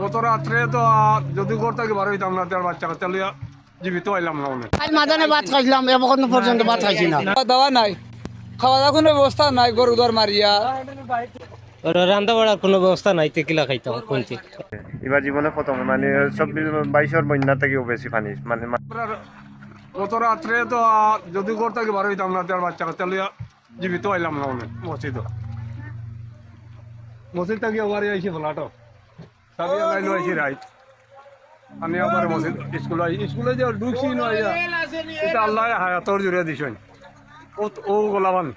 গত রাত্রে তো যদি থেকে বার হইতাম না তার বাচ্চা কাচ্চা লইয়া জীবিত আইলাম না মনে কাল মাদানে ভাত খাইছিলাম এখন পর্যন্ত ভাত খাইছি না। খাওয়া দাওয়া নাই। খাওয়া দাওয়া কোনো ব্যবস্থা নাই গরু দর মারিয়া। রান্না বাড়ার কোনো ব্যবস্থা নাই তেকিলা খাইতাম কোনটি? এবার জীবনে প্রথম মানে চব্বিশ বাইশের বন্যা থেকেও বেশি পানি মানে গত রাত্রে তো যদি থেকে বার হইতাম না তার বাচ্চা কাচ্চা লইয়া জীবিত আইলাম না মনে মসজিদ। মসজিদ থেকে আইসি ফলাটো। সাবি লাইলো আইসি রাইট আমি আবার মসজিদ স্কুল আই স্কুলে যে ঢুকছি না এটা আল্লাহ হায়াতর জুড়ে দিছেন। ও ও গোলাবান।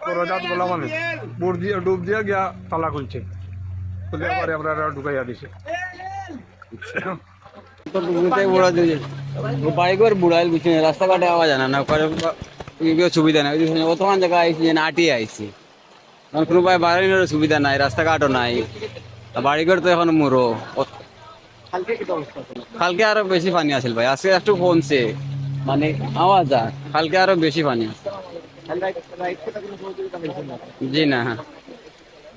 রজাত গোলাবান। বুট দিয়ে ডুব দিয়ে গিয়া তালা খুলছে। খুলে আবার আপনারা ঢুকাইয়া দিছে। বাইকের বুড়াইল নেই রাস্তাঘাটে আওয়া জানা না করে ইয়ে সুবিধা নাই বর্তমান জায়গায় আইসি যে আটি আইসি কোনো ভাই বাড়ির সুবিধা নাই রাস্তাঘাটও নাই। বাড়িঘর তো এখন মুরো কালকে আরও বেশি পানি আছিল ভাই আজকে একটু কমছে। মানে আওয়াজ যায় কালকে আরও বেশি পানি। আছে জি না হ্যাঁ।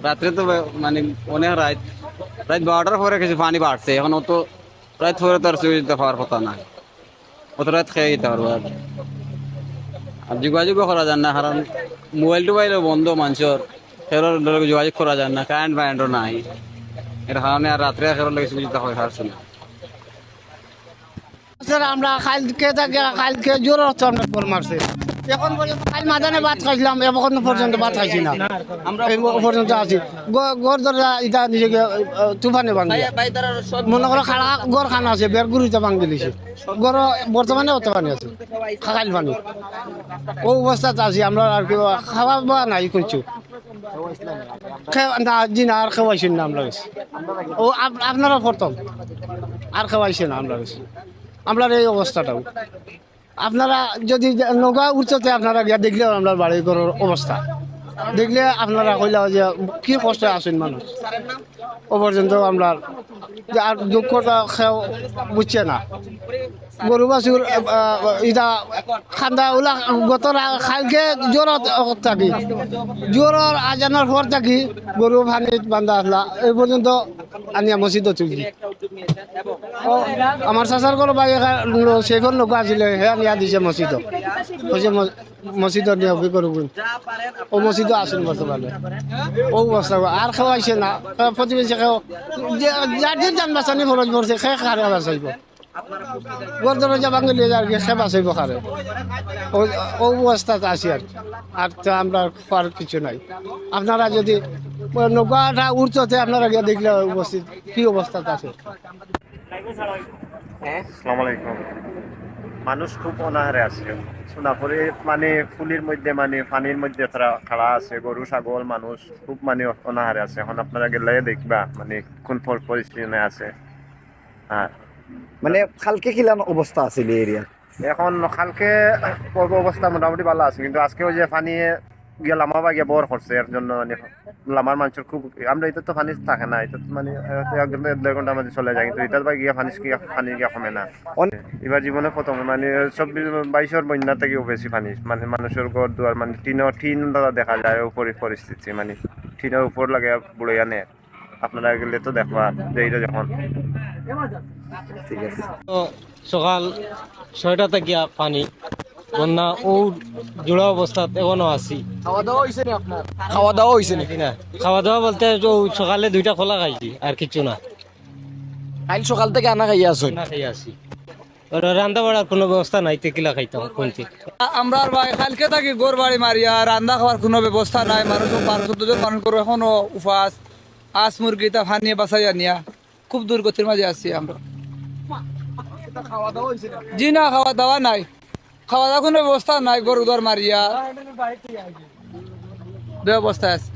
রাত্রে তো মানে অনেক রাত রাত বারোটার পরে কিছু পানি বাড়ছে এখন অত রাত পরে তো আর সুবিধা পাওয়ার কথা না। অত রাত খেয়ে যেতে পারব আর। আর যোগাযোগও করা যান না কারণ মোবাইল টোবাইলও বন্ধ মানুষের। লগে যোগাযোগ করা যান না কারেন্ট ফারেন্টও নাই। এর কারণে আর রাত্রে খেলোর লাগে সুবিধা হয়ে পারছে না। স্যার আমরা কালকে থেকে কালকে জোর হচ্ছে আমরা বল মারছে। এখন পর্যন্ত কাল মাদানে ভাত খাইছিলাম এখন পর্যন্ত ভাত খাইছি না। আমরা পর্যন্ত আছি। গড় দরজা এটা নিজেকে তুফানে ভাঙি মনে করো খাড়া গড় খানা আছে ভাঙি গড় বর্তমানে অত পানি আছে খাকাইল পানি ও অবস্থাতে আছি আমরা আর কি খাওয়া বা নাই করছ জি না আর খাওয়াইছেন না আমরা। ও, আপ- আপনারা প্রথম আর খাওয়াইছে না আমরা কাছে। আমরা এই অবস্থাটাও আপনারা যদি নৌকা উঠতে আপনারা গিয়া দেখলে আমরা বাড়ি ঘরের অবস্থা দেখলে আপনারা কইলা যে কি কষ্ট আছেন মানুষ ও পর্যন্ত আমরা আর দুঃখটা খেয়েও বুঝছে না। গরু বাছুর ইটা খান্দা ওলা গত খালকে জ্বর থাকি। জ্বর আজানোর পর থাকি গরু ভাঙি বান্ধা আসলা। এই পর্যন্ত আনিয়া মসজিদ তুলি আমার চাচার ঘর বাই সেইখন লোক আছিলে হে নিয়া দিছে মসজিদ কৈছে মসজিদ নিয়া অভি করব ও মসজিদ আছেন বর্তমানে ও অবস্থা আর খাওয়াইছে না প্রতিবেশী যার যে যান বাঁচানি খরচ পড়ছে সে খারে বাঁচাইব। গর দরজা ভাঙলে আর কি সে বাঁচাইব খারে ও- ও অবস্থাতে আছি আর কি। আর তো আমরা খাওয়ার কিছু নাই। আপনারা যদি নৌকাটা উঠতে আপনারা গিয়ে দেখলে উপস্থিত কি অবস্থাতে আছে মানুষ খুব অনাহারে আছে। সোনাপুরে মানে ফুলির মধ্যে মানে পানির মধ্যে তারা খাড়া আছে গরু ছাগল মানুষ খুব মানে অনাহারে আছে। এখন আপনারা গেলে দেখবা মানে কোন পর- পরিস্থিতি আছে। আর মানে কালকে কিলান অবস্থা আছিল এই এরিয়া এখন কালকে পর্ব অবস্থা মোটামুটি ভালো আছে কিন্তু আজকেও যে পানি গিয়ে লামা বা গিয়ে বর করছে এর জন্য মানে লামার মানুষের খুব আমরা এটা তো পানি থাকে না এটা তো মানে এক ঘণ্টা দেড় ঘণ্টার মধ্যে চলে যায় কিন্তু এটা বা গিয়ে পানি গিয়ে পানি গিয়ে কমে না। এবার জীবনে প্রথম মানে চব্বিশ বাইশের বন্যা থেকেও বেশি পানি মানে মানুষের ঘর দুয়ার মানে টিনের টিন দ্বারা দেখা যায় উপরে পরিস্থিতি মানে টিনের উপর লাগে বুড়ে আনে। আপনারা গেলে তো দেখবা যে এইটা যখন ঠিক আছে সকাল ছয়টা থেকে পানি বন্যা ও জোড়া অবস্থাত এখনও আছি। খাওয়া দাওয়া হয়েছে না আপনার? খাওয়া দাওয়া হয়েছে নাকি না। খাওয়া দাওয়া বলতে সকালে দুইটা খোলা খাইছি আর কিছু না। কাল সকাল থেকে আনা খাইয়া আসুন না খাই আছি। রান্না বাড়ার কোনো ব্যবস্থা নাই তেকিলা খাইতাম কোনটি আমরা আর ভাই কালকে থাকি গোর বাড়ি মারিয়া রান্না খাওয়ার কোনো ব্যবস্থা নাই মানুষ বারো চোদ্দ জন মানুষ করে এখনও উপাস আস মুরগি তা ফানিয়ে বাসাইয়া নিয়া খুব দুর্গতির মাঝে আছি আমরা। জি না খাওয়া দাওয়া নাই। খাওয়া দাওয়া কোনো ব্যবস্থা নাই গরু দর মারিয়া ব্যবস্থা আছে।